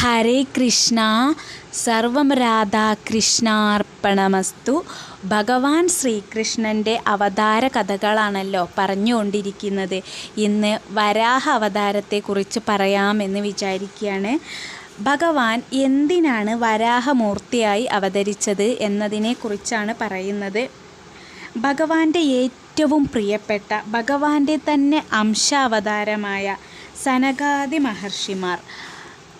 ഹരേ കൃഷ്ണ സർവം രാധാകൃഷ്ണാർപ്പണമസ്തു ഭഗവാൻ ശ്രീകൃഷ്ണന്റെ അവതാര കഥകളാണല്ലോ പറഞ്ഞുകൊണ്ടിരിക്കുന്നത്. ഇന്ന് വരാഹ അവതാരത്തെക്കുറിച്ച് പറയാമെന്ന് വിചാരിക്കുകയാണ്. ഭഗവാൻ എന്തിനാണ് വരാഹമൂർത്തിയായി അവതരിച്ചത് എന്നതിനെക്കുറിച്ചാണ് പറയുന്നത്. ഭഗവാന്റെ ഏറ്റവും പ്രിയപ്പെട്ട ഭഗവാന്റെ തന്നെ അംശാവതാരമായ സനകാദി മഹർഷിമാർ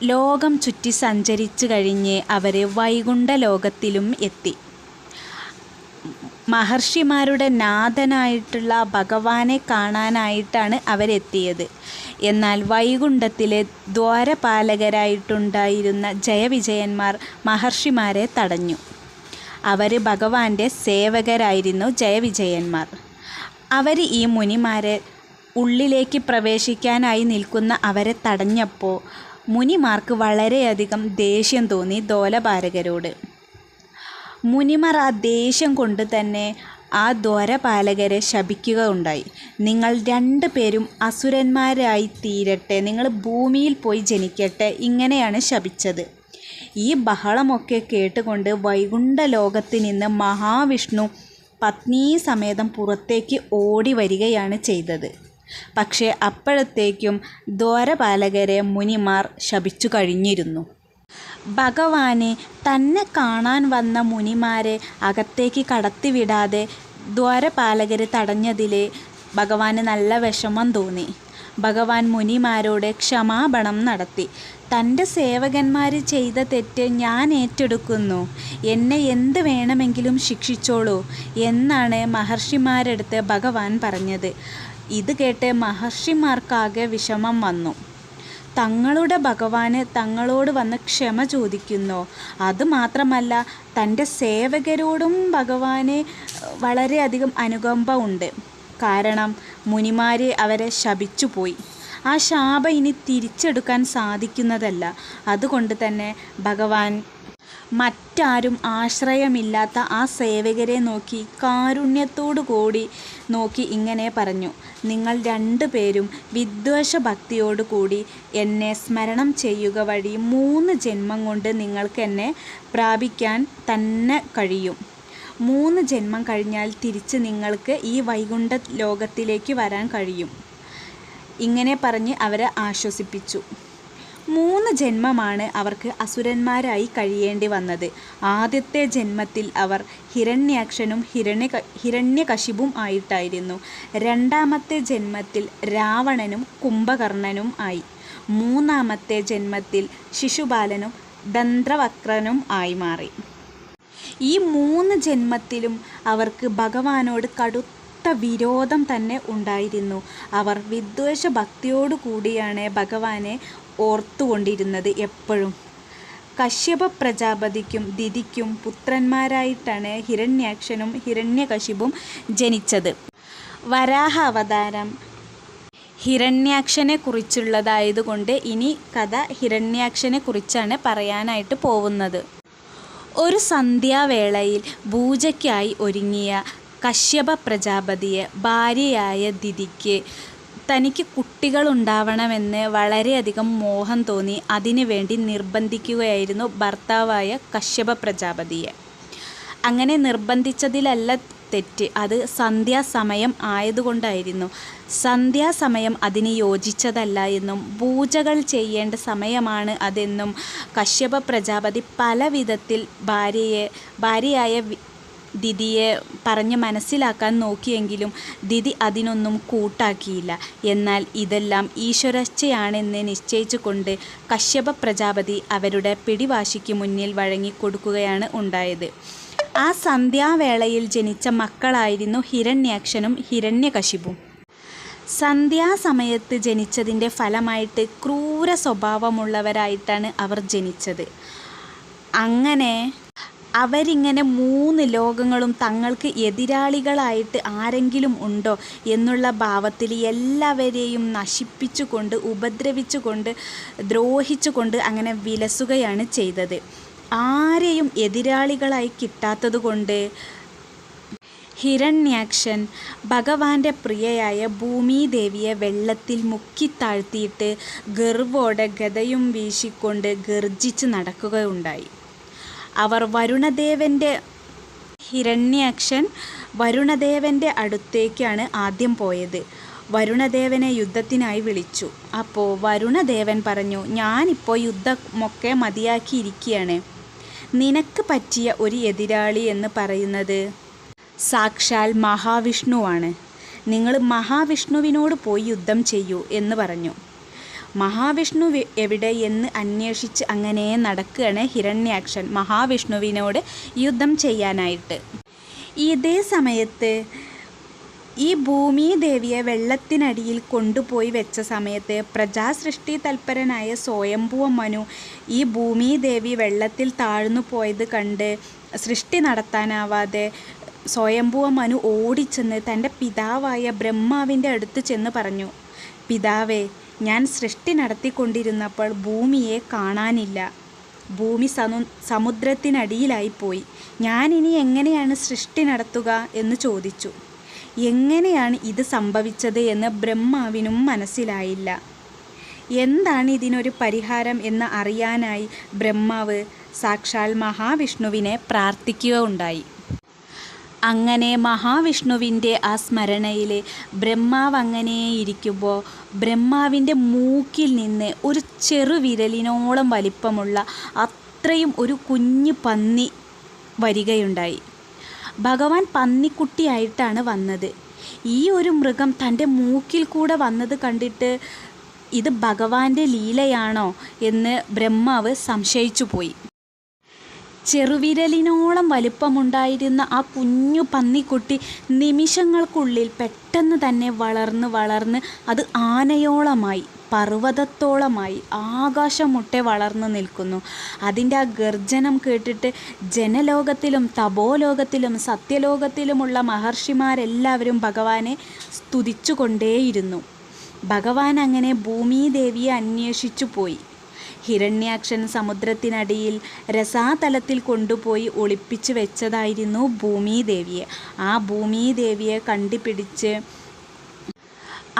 ലോകം ചുറ്റി സഞ്ചരിച്ചു കഴിഞ്ഞ് അവർ വൈകുണ്ഠ ലോകത്തിലും എത്തി. മഹർഷിമാരുടെ നാഥനായിട്ടുള്ള ഭഗവാനെ കാണാനായിട്ടാണ് അവരെത്തിയത്. എന്നാൽ വൈകുണ്ഠത്തിലെ ദ്വാരപാലകരായിട്ടുണ്ടായിരുന്ന ജയവിജയന്മാർ മഹർഷിമാരെ തടഞ്ഞു. അവർ ഭഗവാന്റെ സേവകരായിരുന്നു ജയവിജയന്മാർ. അവർ ഈ മുനിമാരെ ഉള്ളിലേക്ക് പ്രവേശിക്കാനായി നിൽക്കുന്ന അവരെ തടഞ്ഞപ്പോൾ മുനിമാർക്ക് വളരെയധികം ദേഷ്യം തോന്നി ദ്വാരപാലകരോട്. മുനിമാർ ആ ദേഷ്യം കൊണ്ട് തന്നെ ആ ദ്വാരപാലകരെ ശപിക്കുക ഉണ്ടായി നിങ്ങൾ രണ്ട് പേരും അസുരന്മാരായി തീരട്ടെ നിങ്ങൾ ഭൂമിയിൽ പോയി ജനിക്കട്ടെ ഇങ്ങനെയാണ് ശപിച്ചത്. ഈ ബഹളമൊക്കെ കേട്ടുകൊണ്ട് വൈകുണ്ഠ ലോകത്ത് നിന്ന് മഹാവിഷ്ണു പത്നീ സമേതം പുറത്തേക്ക് ഓടി വരികയാണ് ചെയ്തത്. പക്ഷേ അപ്പോഴത്തേക്കും ദ്വാരപാലകരെ മുനിമാർ ശപിച്ചു കഴിഞ്ഞിരുന്നു. ഭഗവാനെ തന്നെ കാണാൻ വന്ന മുനിമാരെ അകത്തേക്ക് കടത്തിവിടാതെ ദ്വാരപാലകർ തടഞ്ഞതിലെ ഭഗവാന് നല്ല വിഷമം തോന്നി. ഭഗവാൻ മുനിമാരോട് ക്ഷമാപണം നടത്തി. തന്റെ സേവകന്മാർ ചെയ്ത തെറ്റ് ഞാൻ ഏറ്റെടുക്കുന്നു. എന്നെ എന്ത് വേണമെങ്കിലും ശിക്ഷിച്ചോളൂ എന്നാണ് മഹർഷിമാരെടുത്ത് ഭഗവാൻ പറഞ്ഞത്. ഇത് കേട്ട് മഹർഷിമാർക്കാകെ വിഷമം വന്നു. തങ്ങളുടെ ഭഗവാന് തങ്ങളോട് വന്ന് ക്ഷമ ചോദിക്കുന്നു. അതുമാത്രമല്ല തന്റെ സേവകരോടും ഭഗവാന് വളരെയധികം അനുകമ്പ ഉണ്ട്. കാരണം മുനിമാർ അവരെ ശപിച്ചു പോയി ആ ശാപം ഇനി തിരിച്ചെടുക്കാൻ സാധിക്കുന്നതല്ല. അതുകൊണ്ട് തന്നെ ഭഗവാൻ മറ്റാരും ആശ്രയമില്ലാത്ത ആ സേവകരെ നോക്കി കാരുണ്യത്തോടു കൂടി നോക്കി ഇങ്ങനെ പറഞ്ഞു നിങ്ങൾ രണ്ടുപേരും വിദ്വേഷഭക്തിയോടു കൂടി എന്നെ സ്മരണം ചെയ്യുക വഴി മൂന്ന് ജന്മം കൊണ്ട് നിങ്ങൾക്ക് എന്നെ പ്രാപിക്കാൻ തന്നെ കഴിയും. മൂന്ന് ജന്മം കഴിഞ്ഞാൽ തിരിച്ച് നിങ്ങൾക്ക് ഈ വൈകുണ്ഠ ലോകത്തിലേക്ക് വരാൻ കഴിയും ഇങ്ങനെ പറഞ്ഞ് അവരെ ആശ്വസിപ്പിച്ചു. മൂന്ന് ജന്മമാണ് അവർക്ക് അസുരന്മാരായി കഴിയേണ്ടി വന്നത്. ആദ്യത്തെ ജന്മത്തിൽ അവർ ഹിരണ്യാക്ഷനും ഹിരണ്യ ഹിരണ്യകശിപും ആയിട്ടായിരുന്നു. രണ്ടാമത്തെ ജന്മത്തിൽ രാവണനും കുംഭകർണനും ആയി. മൂന്നാമത്തെ ജന്മത്തിൽ ശിശുപാലനും ദന്ത്രവക്രനും ആയി മാറി. ഈ മൂന്ന് ജന്മത്തിലും അവർക്ക് ഭഗവാനോട് കടുത്ത വിരോധം തന്നെ ഉണ്ടായിരുന്നു. അവർ വിദ്വേഷ ഭക്തിയോടു കൂടിയാണ് ഭഗവാനെ ഓർത്തുകൊണ്ടിരുന്നത് എപ്പോഴും. കശ്യപ പ്രജാപതിക്കും ദിതിക്കും പുത്രന്മാരായിട്ടാണ് ഹിരണ്യാക്ഷനും ഹിരണ്യകശിപും ജനിച്ചത്. വരാഹ അവതാരം ഹിരണ്യാക്ഷനെ കുറിച്ചുള്ളതായതുകൊണ്ട് ഇനി കഥ ഹിരണ്യാക്ഷനെ കുറിച്ചാണ് പറയാനായിട്ട് പോകുന്നത്. ഒരു സന്ധ്യാവേളയിൽ പൂജയ്ക്കായി ഒരുങ്ങിയ കശ്യപ പ്രജാപതിയെ ഭാര്യയായ ദിതിക്ക് തനിക്ക് കുട്ടികൾ കുട്ടികളുണ്ടാവണമെന്ന് വളരെയധികം മോഹം തോന്നി. അതിനു വേണ്ടി നിർബന്ധിക്കുകയായിരുന്നു ഭർത്താവായ കശ്യപ പ്രജാപതിയെ. അങ്ങനെ നിർബന്ധിച്ചതിലല്ല തെറ്റ് അത് സന്ധ്യാസമയം ആയതുകൊണ്ടായിരുന്നു. സന്ധ്യാസമയം അതിന് യോജിച്ചതല്ല എന്നും പൂജകൾ ചെയ്യേണ്ട സമയമാണ് അതെന്നും കശ്യപ പ്രജാപതി പല വിധത്തിൽ ഭാര്യയെ ഭാര്യയായ ദിദിയെ പറഞ്ഞ് മനസ്സിലാക്കാൻ നോക്കിയെങ്കിലും ദിദി അതിനൊന്നും കൂട്ടാക്കിയില്ല. എന്നാൽ ഇതെല്ലാം ഈശ്വരച്ചയാണെന്ന് നിശ്ചയിച്ചുകൊണ്ട് കശ്യപ പ്രജാപതി അവരുടെ പിടിവാശിക്ക് മുന്നിൽ വഴങ്ങിക്കൊടുക്കുകയാണ് ഉണ്ടായത്. ആ സന്ധ്യാവേളയിൽ ജനിച്ച മക്കളായിരുന്നു ഹിരണ്യാക്ഷനും ഹിരണ്യകശിപും. സന്ധ്യാസമയത്ത് ജനിച്ചതിന്റെ ഫലമായിട്ട് ക്രൂര സ്വഭാവമുള്ളവരായിട്ടാണ് അവർ ജനിച്ചത്. അങ്ങനെ അവരിങ്ങനെ മൂന്ന് ലോകങ്ങളും തങ്ങൾക്ക് എതിരാളികളായിട്ട് ആരെങ്കിലും ഉണ്ടോ എന്നുള്ള ഭാവത്തിൽ എല്ലാവരെയും നശിപ്പിച്ചുകൊണ്ട് ഉപദ്രവിച്ചുകൊണ്ട് ദ്രോഹിച്ചുകൊണ്ട് അങ്ങനെ വിലസുകയാണ് ചെയ്തത്. ആരെയും എതിരാളികളായി കിട്ടാത്തതുകൊണ്ട് ഹിരണ്യാക്ഷൻ ഭഗവാന്റെ പ്രിയയായ ഭൂമിദേവിയെ വെള്ളത്തിൽ മുക്കിത്താഴ്ത്തിയിട്ട് ഗർവോടെ ഗതയും വീശിക്കൊണ്ട് ഗർജിച്ച് നടക്കുകയുണ്ടായി. അവർ വരുണദേവന്റെ ഹിരണ്യാക്ഷൻ വരുണദേവന്റെ അടുത്തേക്കാണ് ആദ്യം പോയത്. വരുണദേവനെ യുദ്ധത്തിനായി വിളിച്ചു. അപ്പോൾ വരുണദേവൻ പറഞ്ഞു ഞാനിപ്പോൾ യുദ്ധമൊക്കെ മതിയാക്കിയിരിക്കുകയാണ് നിനക്ക് പറ്റിയ ഒരു എതിരാളി എന്ന് പറയുന്നത് സാക്ഷാൽ മഹാവിഷ്ണുവാണ്. നിങ്ങൾ മഹാവിഷ്ണുവിനോട് പോയി യുദ്ധം ചെയ്യൂ എന്ന് പറഞ്ഞു. മഹാവിഷ്ണു എവിടെ എന്ന് അന്വേഷിച്ച് അങ്ങനെ നടക്കുകയാണ് ഹിരണ്യാക്ഷൻ മഹാവിഷ്ണുവിനോട് യുദ്ധം ചെയ്യാനായിട്ട്. ഇതേ സമയത്ത് ഈ ഭൂമി ദേവിയെ വെള്ളത്തിനടിയിൽ കൊണ്ടുപോയി വെച്ച സമയത്ത് പ്രജാസൃഷ്ടി തൽപരനായ സ്വയംഭുവ മനു ഈ ഭൂമി ദേവി വെള്ളത്തിൽ താഴ്ന്നു പോയത് കണ്ട് സൃഷ്ടി നടത്താനാവാതെ സ്വയംഭുവ മനു ഓടിച്ചെന്ന് തന്റെ പിതാവായ ബ്രഹ്മാവിന്റെ അടുത്ത് ചെന്ന് പറഞ്ഞു പിതാവേ ഞാൻ സൃഷ്ടി നടത്തിക്കൊണ്ടിരുന്നപ്പോൾ ഭൂമിയെ കാണാനില്ല. ഭൂമി സനു സമുദ്രത്തിനടിയിലായിപ്പോയി. ഞാനിനി എങ്ങനെയാണ് സൃഷ്ടി നടത്തുക എന്ന് ചോദിച്ചു. എങ്ങനെയാണ് ഇത് സംഭവിച്ചത് എന്ന് ബ്രഹ്മാവിനും മനസ്സിലായില്ല. എന്താണ് ഇതിനൊരു പരിഹാരം എന്ന് അറിയാനായി ബ്രഹ്മാവ് സാക്ഷാൽ മഹാവിഷ്ണുവിനെ പ്രാർത്ഥിക്കുകയുണ്ടായി. അങ്ങനെ മഹാവിഷ്ണുവിന്റെ ആ സ്മരണയിൽ ബ്രഹ്മാവ് അങ്ങനെ ഇരിക്കുമ്പോൾ ബ്രഹ്മാവിന്റെ മൂക്കിൽ നിന്ന് ഒരു ചെറുവിരലിനോളം വലിപ്പമുള്ള അത്രയും ഒരു കുഞ്ഞു പന്നി വരികയുണ്ടായി. ഭഗവാൻ പന്നിക്കുട്ടിയായിട്ടാണ് വന്നത്. ഈ ഒരു മൃഗം തന്റെ മൂക്കിൽ കൂടെ വന്നത് കണ്ടിട്ട് ഇത് ഭഗവാന്റെ ലീലയാണോ എന്ന് ബ്രഹ്മാവ് സംശയിച്ചു പോയി ചെറുവിരലിനോളം വലുപ്പമുണ്ടായിരുന്ന ആ കുഞ്ഞു പന്നിക്കുട്ടി നിമിഷങ്ങൾക്കുള്ളിൽ പെട്ടെന്ന് തന്നെ വളർന്ന് വളർന്ന് അത് ആനയോളമായി പർവതത്തോളമായി ആകാശം മുട്ടെ വളർന്നു നിൽക്കുന്നു. അതിന്റെ ആ ഗർജനം കേട്ടിട്ട് ജനലോകത്തിലും തപോലോകത്തിലും സത്യലോകത്തിലുമുള്ള മഹർഷിമാരെല്ലാവരും ഭഗവാനെ സ്തുതിച്ചുകൊണ്ടേയിരുന്നു. ഭഗവാൻ അങ്ങനെ ഭൂമിദേവിയെ അന്വേഷിച്ചു പോയി ഹിരണ്യാക്ഷൻ സമുദ്രത്തിനടിയിൽ രസാതലത്തിൽ കൊണ്ടുപോയി ഒളിപ്പിച്ചു വെച്ചതായിരുന്നു ഭൂമിദേവിയെ. ആ ഭൂമിദേവിയെ കണ്ടുപിടിച്ച്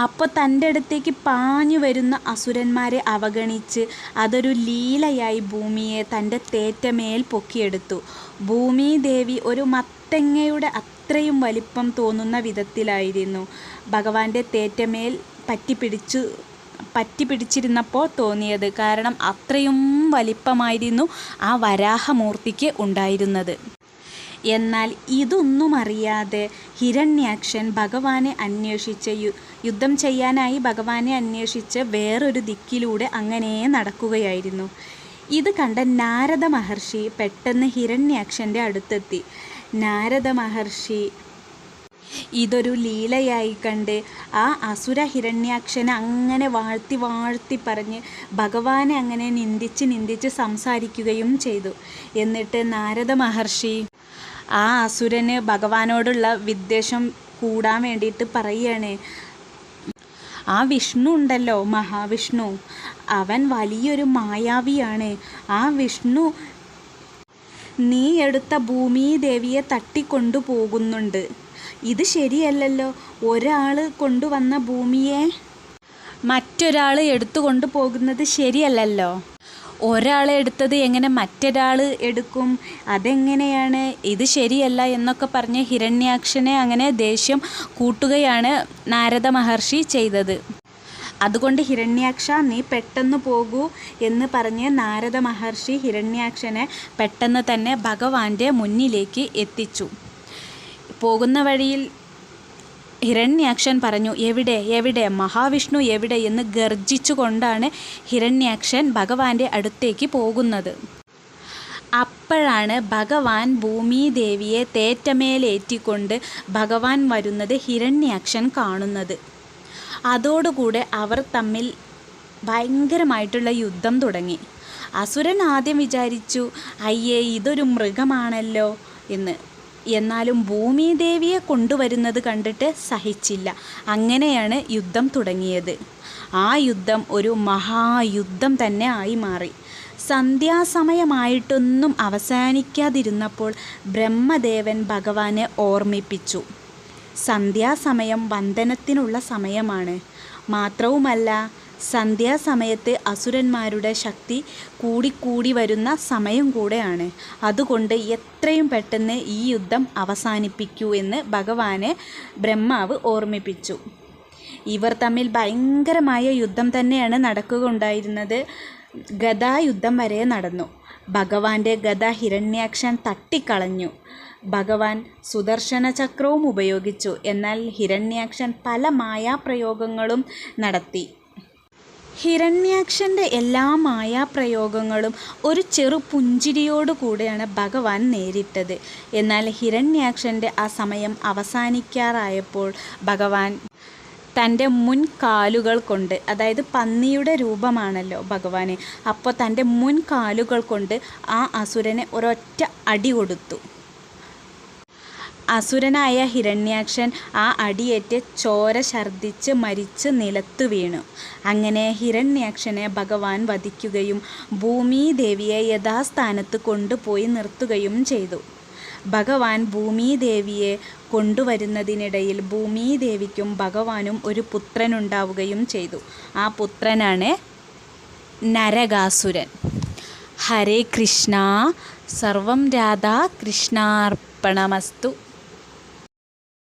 അപ്പോൾ തന്റെ അടുത്തേക്ക് പാഞ്ഞു വരുന്ന അസുരന്മാരെ അവഗണിച്ച് അതൊരു ലീലയായി ഭൂമിയെ തന്റെ തേറ്റമേൽ പൊക്കിയെടുത്തു. ഭൂമിദേവി ഒരു മത്തങ്ങയുടെ അത്രയും വലിപ്പം തോന്നുന്ന വിധത്തിലായിരുന്നു. ഭഗവാന്റെ തേറ്റമേൽ പറ്റിപ്പിടിച്ചു പറ്റിപ്പിടിച്ചിരുന്നപ്പോൾ തോന്നിയത്. കാരണം അത്രയും വലിപ്പമായിരുന്നു ആ വരാഹമൂർത്തിക്ക് ഉണ്ടായിരുന്നത്. എന്നാൽ ഇതൊന്നും അറിയാതെ ഹിരണ്യാക്ഷൻ ഭഗവാനെ അന്വേഷിച്ച് യുദ്ധം ചെയ്യാനായി ഭഗവാനെ അന്വേഷിച്ച് വേറൊരു ദിക്കിലൂടെ അങ്ങനെ നടക്കുകയായിരുന്നു. ഇത് കണ്ട നാരദ മഹർഷി പെട്ടെന്ന് ഹിരണ്യാക്ഷന്റെ അടുത്തെത്തി. നാരദ മഹർഷി ഇതൊരു ലീലയായി കണ്ട് ആ അസുര ഹിരണ്യാക്ഷനെ അങ്ങനെ വാഴ്ത്തി വാഴ്ത്തി പറഞ്ഞ് ഭഗവാനെ അങ്ങനെ നിന്ദിച്ച് നിന്ദിച്ച് സംസാരിക്കുകയും ചെയ്തു. എന്നിട്ട് നാരദ മഹർഷി ആ അസുരന് ഭഗവാനോടുള്ള വിദ്വേഷം കൂടാൻ വേണ്ടിയിട്ട് പറയുകയാണ് ആ വിഷ്ണു ഉണ്ടല്ലോ മഹാവിഷ്ണു. അവൻ വലിയൊരു മായാവിയാണ്. ആ വിഷ്ണു നീ എടുത്ത ഭൂമി ദേവിയെ തട്ടിക്കൊണ്ടു പോകുന്നുണ്ട് ഇത് ശരിയല്ലല്ലോ. ഒരാൾ കൊണ്ടുവന്ന ഭൂമിയെ മറ്റൊരാൾ എടുത്തു കൊണ്ടുപോകുന്നത് ശരിയല്ലല്ലോ. ഒരാളെ എടുത്തത് എങ്ങനെ മറ്റൊരാൾ എടുക്കും? അതെങ്ങനെയാണ്? ഇത് ശരിയല്ല എന്നൊക്കെ പറഞ്ഞ് ഹിരണ്യാക്ഷനെ അങ്ങനെ ദേഷ്യം കൂട്ടുകയാണ് നാരദ മഹർഷി ചെയ്തത്. അതുകൊണ്ട് ഹിരണ്യാക്ഷ നീ പെട്ടെന്ന് പോകൂ എന്ന് പറഞ്ഞ് നാരദ മഹർഷി ഹിരണ്യാക്ഷനെ പെട്ടെന്ന് തന്നെ ഭഗവാന്റെ മുന്നിലേക്ക് എത്തിച്ചു. പോകുന്ന വഴിയിൽ ഹിരണ്യാക്ഷൻ പറഞ്ഞു എവിടെ എവിടെ? മഹാവിഷ്ണു എവിടെ? എന്ന് ഗർജിച്ചുകൊണ്ടാണ് ഹിരണ്യാക്ഷൻ ഭഗവാന്റെ അടുത്തേക്ക് പോകുന്നത്. അപ്പോഴാണ് ഭഗവാൻ ഭൂമിദേവിയെ തേറ്റമേലേറ്റിക്കൊണ്ട് ഭഗവാൻ വരുന്നത് ഹിരണ്യാക്ഷൻ കാണുന്നത്. അതോടുകൂടെ അവർ തമ്മിൽ ഭയങ്കരമായിട്ടുള്ള യുദ്ധം തുടങ്ങി. അസുരൻ ആദ്യം വിചാരിച്ചു അയ്യേ ഇതൊരു മൃഗമാണല്ലോ എന്ന്. എന്നാലും ഭൂമിദേവിയെ കൊണ്ടുവരുന്നത് കണ്ടിട്ട് സഹിച്ചില്ല. അങ്ങനെയാണ് യുദ്ധം തുടങ്ങിയത്. ആ യുദ്ധം ഒരു മഹായുദ്ധം തന്നെ ആയി മാറി. സന്ധ്യാസമയമായിട്ടൊന്നും അവസാനിക്കാതിരുന്നപ്പോൾ ബ്രഹ്മദേവൻ ഭഗവാനെ ഓർമ്മിപ്പിച്ചു. സന്ധ്യാസമയം വന്ദനത്തിനുള്ള സമയമാണ്. മാത്രവുമല്ല സന്ധ്യാസമയത്ത് അസുരന്മാരുടെ ശക്തി കൂടിക്കൂടി വരുന്ന സമയം കൂടെയാണ്. അതുകൊണ്ട് എത്രയും പെട്ടെന്ന് ഈ യുദ്ധം അവസാനിപ്പിക്കൂ എന്ന് ഭഗവാനെ ബ്രഹ്മാവ് ഓർമ്മിപ്പിച്ചു. ഇവർ തമ്മിൽ ഭയങ്കരമായ യുദ്ധം തന്നെയാണ് നടക്കുകയുണ്ടായിരുന്നത്. ഗതായുദ്ധം വരെ നടന്നു. ഭഗവാന്റെ ഗത ഹിരണ്യാക്ഷൻ തട്ടിക്കളഞ്ഞു. ഭഗവാൻ സുദർശന ചക്രവും ഉപയോഗിച്ചു. എന്നാൽ ഹിരണ്യാക്ഷൻ പല മായാപ്രയോഗങ്ങളും നടത്തി. ഹിരണ്യാക്ഷന്റെ എല്ലാ മായാപ്രയോഗങ്ങളും ഒരു ചെറു പുഞ്ചിരിയോടു കൂടെയാണ് ഭഗവാൻ നേരിട്ടത്. എന്നാൽ ഹിരണ്യാക്ഷന്റെ ആ സമയം അവസാനിക്കാറായപ്പോൾ ഭഗവാൻ തന്റെ മുൻ കാലുകൾ കൊണ്ട് അതായത് പന്നിയുടെ രൂപമാണല്ലോ ഭഗവാന് അപ്പോൾ തന്റെ മുൻ കാലുകൾ കൊണ്ട് ആ അസുരനെ ഒരൊറ്റ അടി കൊടുത്തു. അസുരനായ ഹിരണ്യാക്ഷൻ ആ അടിയേറ്റ് ചോര ഛർദ്ദിച്ച് മരിച്ച് നിലത്തു വീണു. അങ്ങനെ ഹിരണ്യാക്ഷനെ ഭഗവാൻ വധിക്കുകയും ഭൂമിദേവിയെ യഥാസ്ഥാനത്ത് കൊണ്ടുപോയി നിർത്തുകയും ചെയ്തു. ഭഗവാൻ ഭൂമിദേവിയെ കൊണ്ടുവരുന്നതിനിടയിൽ ഭൂമിദേവിക്കും ഭഗവാനും ഒരു പുത്രനുണ്ടാവുകയും ചെയ്തു. ആ പുത്രനാണ് നരകാസുരൻ. ഹരേ കൃഷ്ണ. സർവം രാധാ കൃഷ്ണാർപ്പണമസ്തു.